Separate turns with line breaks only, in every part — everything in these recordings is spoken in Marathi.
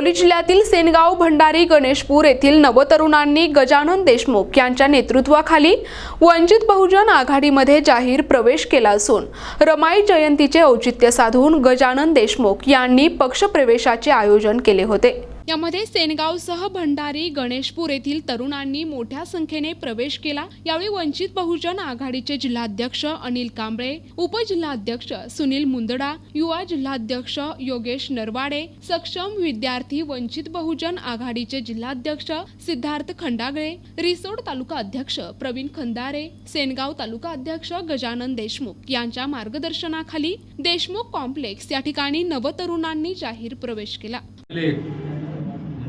हिंगोली जिल्ह्यातील सेनगाव भंडारी गणेशपूर येथील नवतरुणांनी गजानन देशमुख यांच्या नेतृत्वाखाली वंचित बहुजन आघाडीमध्ये जाहीर प्रवेश केला असून रमाई जयंतीचे औचित्य साधून गजानन देशमुख यांनी पक्षप्रवेशाचे आयोजन केले होते. यामध्ये सेनगावसह भंडारी गणेशपूर येथील तरुणांनी मोठ्या संख्येने प्रवेश केला. यावेळी वंचित बहुजन आघाडीचे जिल्हाध्यक्ष अनिल कांबळे उपजिल्हाध्यक्ष सुनील मुंदडा युवा जिल्हाध्यक्ष योगेश नरवाडे सक्षम विद्यार्थी वंचित बहुजन आघाडीचे जिल्हाध्यक्ष सिद्धार्थ खंडागळे रिसोड तालुका अध्यक्ष प्रवीण खंदारे सेनगाव तालुका अध्यक्ष गजानन देशमुख यांच्या मार्गदर्शनाखाली देशमुख कॉम्प्लेक्स या ठिकाणी नवतरुणांनी जाहीर प्रवेश केला.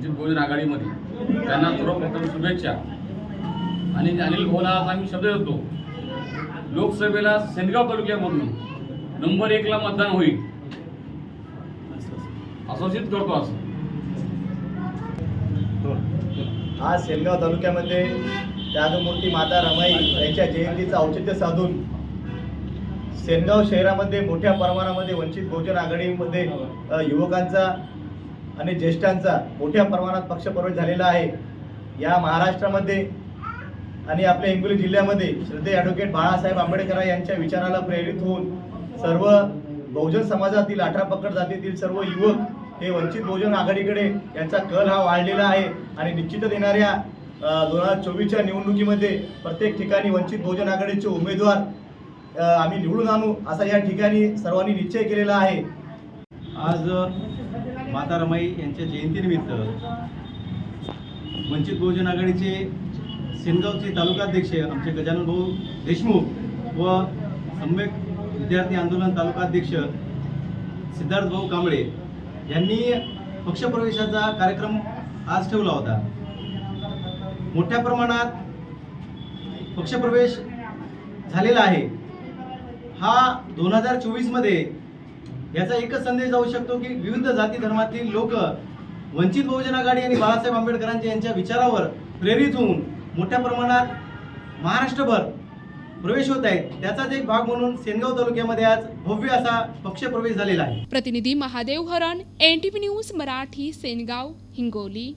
आपले म्हणजे बहुजन आघाडीमध्ये त्यांना सर्वप्रथम शुभेच्छा. आणि अनिल भोला आज आम्ही शब्द देतो. लोकसभेला सेनगाव तालुक्यामधून नंबर एकला मतदान होईल. आश्वासित करतो असं.
आज सेनगाव तालुक्यामध्ये त्यागमूर्ती माता रमाई यांच्या जयंतीचं औचित्य साधून सेनगाव शहरामध्ये मोठ्या प्रमाणामध्ये वंचित बहुजन आघाडीमध्ये युवकांचा आणि ज्येष्ठांचा मोठ्या प्रमाणात पक्षप्रवेश झालेला आहे. या महाराष्ट्रामध्ये आणि आपल्या हिंगोली जिल्ह्यामध्ये श्रद्धे ॲडव्होकेट बाळासाहेब आंबेडकर यांच्या विचाराला प्रेरित होऊन सर्व बहुजन समाजातील अठरा पकड जातीतील सर्व युवक हे वंचित बहुजन आघाडीकडे यांचा कल हा वाढलेला आहे. आणि निश्चितच येणाऱ्या दोन हजार चोवीसच्या निवडणुकीमध्ये प्रत्येक ठिकाणी वंचित बहुजन आघाडीचे उमेदवार आम्ही निवडून आणू असा या ठिकाणी सर्वांनी निश्चय केलेला आहे.
आज माता रमाई यांच्या जयंतीनिमित्त वंचित बहुजन आघाडीचे सेनगावचे तालुकाध्यक्ष आमचे गजानन भाऊ देशमुख व सम्यक विद्यार्थी आंदोलन तालुकाध्यक्ष सिद्धार्थ भाऊ कांबळे यांनी पक्षप्रवेशाचा कार्यक्रम आज ठेवला होता. मोठ्या प्रमाणात पक्षप्रवेश झालेला आहे. हा दोन हजार चोवीसमध्ये याचा एकच संदेश जाऊ शकतो की विविध जाती धर्मातील लोक वंचित बहुजन आघाडी आणि बाळासाहेब आंबेडकरांच्या यांच्या विचारावर प्रेरित होऊन मोठ्या प्रमाणात महाराष्ट्रभर प्रवेश होत आहेत. त्याचाच एक भाग म्हणून सेनगाव तालुक्यामध्ये आज भव्य असा पक्ष प्रवेश झालेला आहे.
प्रतिनिधी महादेव हरण एन न्यूज मराठी सेनगाव हिंगोली.